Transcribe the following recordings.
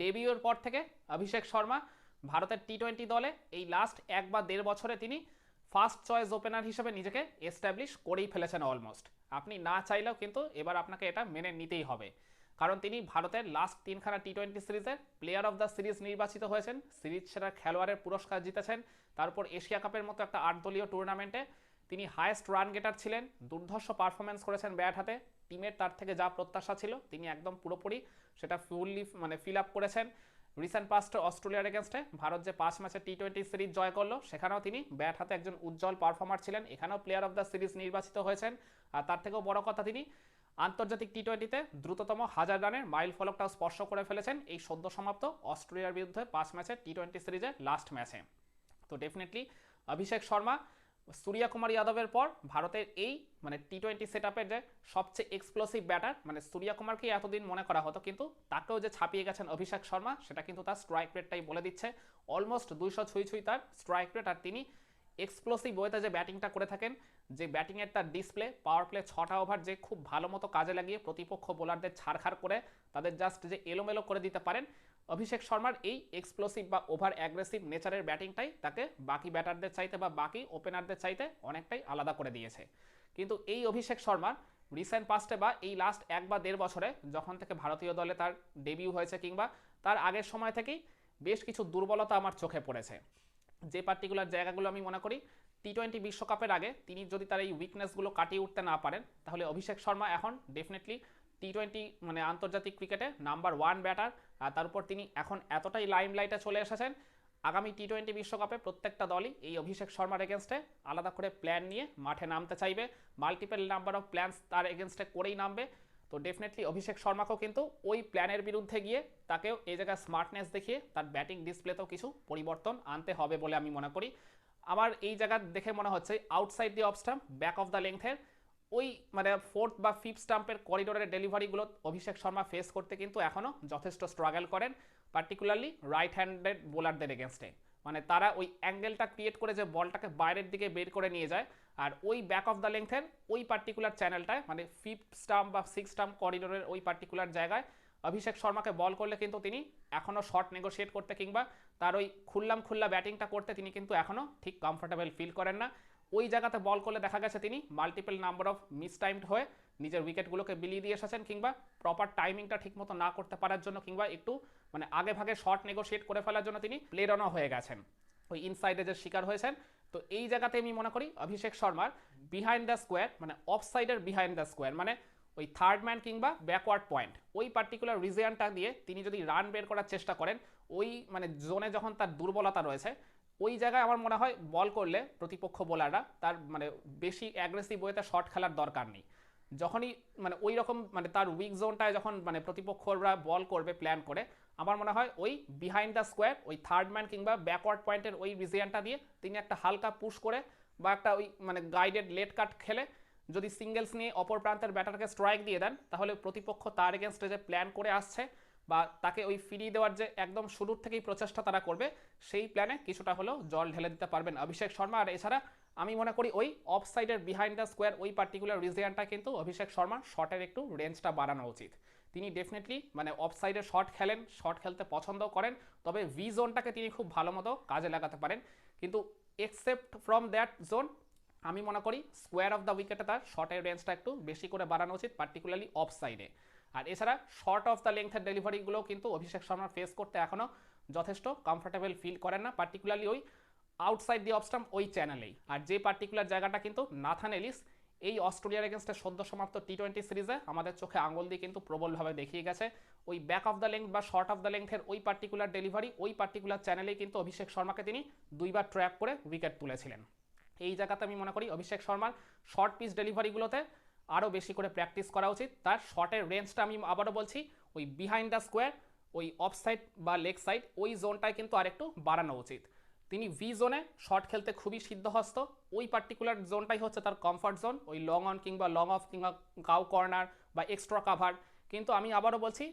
ডেবিউর পর থেকে অভিষেক শর্মা ভারতের টি টোয়েন্টি দলে এই লাস্ট এক বা দেড় বছরে তিনি ফার্স্ট চয়েস ওপেনার হিসেবে নিজেকে এস্টাবলিশ করেই ফেলেছেন অলমোস্ট আপনি না চাইলেও কিন্তু এবার আপনাকে এটা মেনে নিতেই হবে। কারণ তিনি ভারতের লাস্ট তিনখানা টি টোয়েন্টি সিরিজের প্লেয়ার অফ দ্য সিরিজ নির্বাচিত হয়েছেন। সিরিজ সেরা খেলোয়াড়ের পুরস্কার জিতেছেন। তারপর এশিয়া কাপের মতো একটা আট দলীয় টুর্নামেন্টে তিনি হায়েস্ট রান গেটার ছিলেন, দুর্ধর্ষ পারফরমেন্স করেছেন ব্যাট হাতে। টিমের তার থেকে যা প্রত্যাশা ছিল, তিনি একদম পুরোপুরি সেটা ফুললি মানে ফিল আপ করেছেন। রিসেন্ট পাস্ট অস্ট্রেলিয়ার এগেনস্টে ভারত যে পাঁচ ম্যাচে টি টোয়েন্টি সিরিজ জয় করল, সেখানেও তিনি ব্যাট হাতে একজন উজ্জ্বল পারফর্মার ছিলেন। এখানেও প্লেয়ার অফ দ্য সিরিজ নির্বাচিত হয়েছেন। আর তার থেকেও বড় কথা, তিনি আন্তর্জাতিক টি টোয়েন্টিতে দ্রুততম হাজার রানের মাইল ফলকটাও স্পর্শ করে ফেলেছেন। এই সদ্য সমাপ্ত অস্ট্রেলিয়ার বিরুদ্ধে পাঁচ ম্যাচের টি টোয়েন্টি সিরিজের লাস্ট ম্যাচে তো ডেফিনেটলি অভিষেক শর্মা সূর্যা কুমার যাদবের পর ভারতের এই মানে টি টোয়েন্টি সেট আপের যে সবচেয়ে এক্সপ্লোসিভ ব্যাটার মানে সূর্যা কুমারকেই এতদিন মনে করা হতো, কিন্তু তাকেও যে ছাপিয়ে গেছেন অভিষেক শর্মা, সেটা কিন্তু তার স্ট্রাইক রেটটাই বলে দিচ্ছে। অলমোস্ট দুইশো ছুঁই ছুঁই তার স্ট্রাইক রেট আর তিনি এক্সপ্লোসিভ ওয়েতে যে ব্যাটিংটা করে থাকেন, যে ব্যাটিংয়ের তার ডিসপ্লে পাওয়ার প্লে ছটা ওভার যে খুব ভালো মতো কাজে লাগিয়ে প্রতিপক্ষ বোলারদের ছাড়খাড় করে তাদের জাস্ট যে এলোমেলো করে দিতে পারেন অভিষেক শর্মার এই এক্সপ্লোসিভ বা ওভার অ্যাগ্রেসিভ নেচারের ব্যাটিংটাই তাকে বাকি ব্যাটারদের চাইতে বা বাকি ওপেনারদের চাইতে অনেকটাই আলাদা করে দিয়েছে। কিন্তু এই অভিষেক শর্মার রিসেন্ট পাস্টে বা এই লাস্ট এক বা দেড় বছরে যখন থেকে ভারতীয় দলে তার ডেবিউ হয়েছে কিংবা তার আগের সময় থেকেই বেশ কিছু দুর্বলতা আমার চোখে পড়েছে। যে পার্টিকুলার জায়গাগুলো আমি মনে করি টি টোয়েন্টি বিশ্বকাপের আগে তিনি যদি তার এই উইকনেসগুলো কাটিয়ে উঠতে না পারেন, তাহলে অভিষেক শর্মা এখন ডেফিনেটলি টি টোয়েন্টি মানে আন্তর্জাতিক ক্রিকেটে নাম্বার ওয়ান ব্যাটার আর তার উপর তিনি এখন এতটাই লাইমলাইটে চলে এসেছেন। আগামী টি টোয়েন্টি বিশ্বকাপে প্রত্যেকটা দলই এই অভিষেক শর্মার এগেনস্টে আলাদা করে প্ল্যান নিয়ে মাঠে নামতে চাইবে। মাল্টিপল নাম্বার অফ প্ল্যানস তার এগেনস্টে করেই নামবে। তো ডেফিনেটলি অভিষেক শর্মাকেও কিন্তু ওই প্ল্যানের বিরুদ্ধে গিয়ে তাকেও এই জায়গায় স্মার্টনেস দেখিয়ে তার ব্যাটিং ডিসপ্লেতেও কিছু পরিবর্তন আনতে হবে বলে আমি মনে করি। আমার এই জায়গা দেখে মনে হচ্ছে outside the off stump back of the লেংথের ওই মানে ফোর্থ বা ফিফথ স্টাম্পের করিডোরের ডেলিভারিগুলো অভিষেক শর্মা ফেস করতে কিন্তু এখনও যথেষ্ট স্ট্রাগল করেন পার্টিকুলারলি রাইট হ্যান্ডেড বোলারদের এগেনস্টে মানে তারা ওই অ্যাঙ্গেলটা ক্রিয়েট করে যে বলটাকে বাইরের দিকে বের করে নিয়ে যায়, আর ওই ব্যাক অফ দ্য লেংথের ওই পার্টিকুলার চ্যানেলটায় মানে ফিফথ স্টাম্প বা সিক্স স্টাম্প করিডোরের ওই পার্টিকুলার জায়গায় অভিষেক শর্মাকে বল করলে কিন্তু তিনি এখনও শর্ট নেগোশিয়েট করতে কিংবা তার ওই খুললাম খুল্লা ব্যাটিংটা করতে তিনি কিন্তু এখনও ঠিক কমফোর্টেবল ফিল করেন না। ওই জায়গাতে বল করলে দেখা গেছে তিনি multiple number of mistimed হয়ে নিজের উইকেটগুলোকে বিলিয়ে দিয়ে এসেছেন কিংবা প্রপার টাইমিংটা ঠিকমতো না করতে পারার জন্য কিংবা একটু মানে আগে ভাগে শর্ট নেগোশিয়েট করে ফেলার জন্য তিনি প্লেড অনও হয়ে গেছেন। ওই ইনসাইডে যে শিকার হয়েছেন। তো এই জায়গাতে আমি মনে করি অভিষেক শর্মার বিহাইন্ড দ্য স্কোয়ার মানে অফ সাইডের বিহাইন্ড দ্য স্কোয়ার মানে ওই থার্ড ম্যান কিংবা ব্যাকওয়ার্ড পয়েন্ট ওই পার্টিকুলার রিজিয়ানটা দিয়ে তিনি যদি রান বের করার চেষ্টা করেন, ওই মানে জোনে যখন তার দুর্বলতা রয়েছে ওই জায়গায় আমার মনে হয় বল করলে প্রতিপক্ষ বোলাররা তার মানে বেশি অ্যাগ্রেসিভ ওয়েতে শট খেলার দরকার নেই। যখনই মানে ওই রকম মানে তার উইক জোনটায় যখন মানে প্রতিপক্ষরা বল করবে প্ল্যান করে, আমার মনে হয় ওই বিহাইন্ড দ্য স্কোয়ার ওই থার্ড ম্যান কিংবা ব্যাকওয়ার্ড পয়েন্টের ওই রিজিয়ানটা দিয়ে তিনি একটা হালকা পুশ করে বা একটা ওই মানে গাইডেড লেট কাট খেলে যদি সিঙ্গেলস নিয়ে অপর প্রান্তের ব্যাটারকে স্ট্রাইক দিয়ে দেন, তাহলে প্রতিপক্ষ তার এগেনস্টে যে প্ল্যান করে আসছে। বা তাকে ওই ফিরিয়ে দেওয়ার যে একদম শুরুর থেকেই প্রচেষ্টা তারা করবে, সেই প্ল্যানে কিছুটা হলেও জল ঢেলে দিতে পারবেন অভিষেক শর্মা। আর এছাড়া আমি মনে করি ওই অফ সাইডের বিহাইন্ড দ্য স্কোয়ার ওই পার্টিকুলার রিজিয়ানটা কিন্তু অভিষেক শর্মা শটের একটু রেঞ্জটা বাড়ানো উচিত। তিনি ডেফিনেটলি মানে অফ সাইডে শট খেলেন শট খেলতে পছন্দও করেন, তবে ভি জোনটাকে তিনি খুব ভালো মতো কাজে লাগাতে পারেন। কিন্তু এক্সেপ্ট ফ্রম দ্যাট জোন আমি মনে করি স্কোয়ার অফ দ্য উইকেটে তার শর্টের রেঞ্জটা একটু বেশি করে বাড়ানো উচিত পার্টিকুলারলি অফ সাইডে আর এছাড়া শর্ট অফ দ্য লেংথের ডেলিভারিগুলো কিন্তু অভিষেক শর্মার ফেস করতে এখনও যথেষ্ট কমফোর্টেবল ফিল করেন না পার্টিকুলারলি ওই আউটসাইড দি অফ ওই চ্যানেলেই আর যে পার্টিকুলার জায়গাটা কিন্তু নাথান এলিস এই অস্ট্রেলিয়ার এগেনস্টে সদ্য সমাপ্ত টি টোয়েন্টি সিরিজে আমাদের চোখে আঙুল দিয়ে কিন্তু প্রবলভাবে দেখিয়ে গেছে। ওই ব্যাক অফ দ্য লেংথ বা শর্ট অফ দ্য লেংথের ওই পার্টিকুলার ডেলিভারি ওই পার্টিকুলার চ্যানেলেই কিন্তু অভিষেক শর্মাকে তিনি দুইবার ট্র্যাপ করে উইকেট তুলেছিলেন। এই জায়গাতে আমি মনে করি অভিষেক শর্মার শর্ট পিচ ডেলিভারিগুলোতে আরও বেশি করে প্র্যাকটিস করা উচিত। তার শর্টের রেঞ্জটা আমি আবারও বলছি, ওই বিহাইন্ড দ্য স্কোয়ার ওই অফ সাইড বা লেগ সাইড ওই জোনটায় কিন্তু আরেকটু বাড়ানো উচিত। তিনি ভি জোনে শট খেলতে খুবই সিদ্ধহস্ত। ওই পার্টিকুলার জোনটাই হচ্ছে তার কমফর্ট জোন ওই লং অন কিংবা লং অফ কিংবা কাউ কর্নার বা এক্সট্রা কাভার কিন্তু আমি আবারও বলছি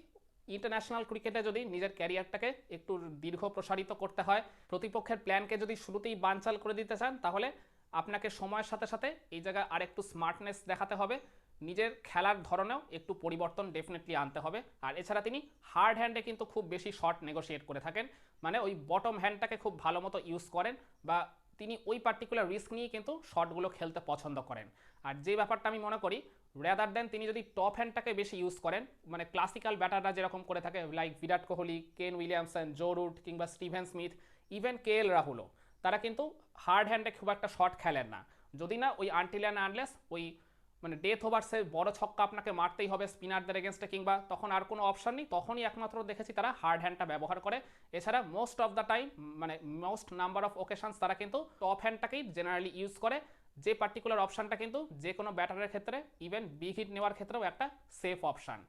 ইন্টারন্যাশনাল ক্রিকেটে যদি নিজের ক্যারিয়ারটাকে একটু দীর্ঘ প্রসারিত করতে হয়, প্রতিপক্ষের প্ল্যানকে যদি শুরুতেই বানচাল করে দিতে চান, তাহলে আপনাকে সময়ের সাথে সাথে এই জায়গায় আরেকটু স্মার্টনেস দেখাতে হবে। নিজের খেলার ধরনেও একটু পরিবর্তন ডেফিনেটলি আনতে হবে। আর এছাড়া তিনি হার্ড হ্যান্ডে কিন্তু খুব বেশি শর্ট নেগোশিয়েট করে থাকেন। মানে ওই বটম হ্যান্ডটাকে খুব ভালো মতো ইউজ করেন বা তিনি ওই পার্টিকুলার রিস্ক নিয়ে কিন্তু শটগুলো খেলতে পছন্দ করেন। আর যে ব্যাপারটা আমি মনে করি রেদার দেন তিনি যদি টপ হ্যান্ডটাকে বেশি ইউজ করেন মানে ক্লাসিক্যাল ব্যাটাররা যেরকম করে থাকে like Virat Kohli, Kane Williamson Joe Root কিংবা Steven Smith even K L রাহুলও। তারা কিন্তু হার্ড হ্যান্ডে খুব একটা শট খেলেন না। যদি না ওই আনটিল অ্যান্ড আনলেস ওই মানে ডেথ ওভারসে বড় ছক্কা আপনাকে মারতেই হবে স্পিনারদের এগেনস্টে কিংবা তখন আর কোনো অপশন নেই। তখনই একমাত্র দেখেছি তারা হার্ড হ্যান্ডটা ব্যবহার করে। এছাড়া মোস্ট অফ দ্য টাইম মানে মোস্ট নাম্বার অফ ওকেশনস তারা কিন্তু টপ হ্যান্ডটাকেই জেনারেলি ইউজ করে। যে পার্টিকুলার অপশনটা কিন্তু যে কোনো ব্যাটারের ক্ষেত্রে ইভেন বিগ হিট নেওয়ার ক্ষেত্রেও একটা সেফ অপশন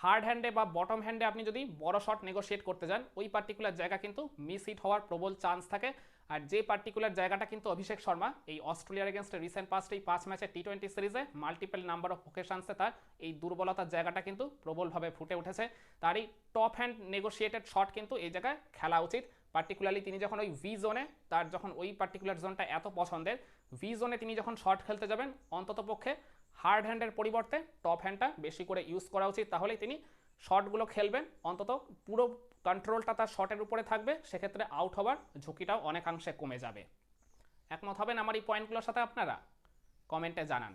হার্ড হ্যান্ডে বা বটম হ্যান্ডে আপনি যদি বড় শট নেগোশিয়েট করতে যান, ওই পার্টিকুলার জায়গা কিন্তু মিস হিট হওয়ার প্রবল চান্স থাকে। আর যে পার্টিকুলার জায়গাটা কিন্তু অভিষেক শর্মা, এই অস্ট্রেলিয়ার এগেনস্ট রিসেন্ট পাস্ট এই পাঁচ ম্যাচে টি টোয়েন্টি সিরিজে মাল্টিপল নাম্বার অফ ওকেশনসে তার এই দুর্বলতার জায়গাটা কিন্তু প্রবলভাবে ফুটে উঠেছে। তার এই টপ হ্যান্ড নেগোশিয়েটেড শট কিন্তু এই জায়গায় খেলা উচিত। পার্টিকুলারলি তিনি যখন ওই ভি জোনে তার যখন ওই পার্টিকুলার জোনটা এত পছন্দের ভি জোনে তিনি যখন শট খেলতে যাবেন অন্তত পক্ষে হার্ড হ্যান্ডের পরিবর্তে টপ হ্যান্ডটা বেশি করে ইউজ করা উচিত। তাহলেই তিনি শটগুলো খেলবেন, অন্তত পুরো কন্ট্রোলটা তার শর্টের উপরে থাকবে, সেক্ষেত্রে আউট হওয়ার ঝুঁকিটাও অনেকাংশে কমে যাবে। একমত হবেন আমার এই পয়েন্টগুলোর সাথে আপনারা? কমেন্টে জানান।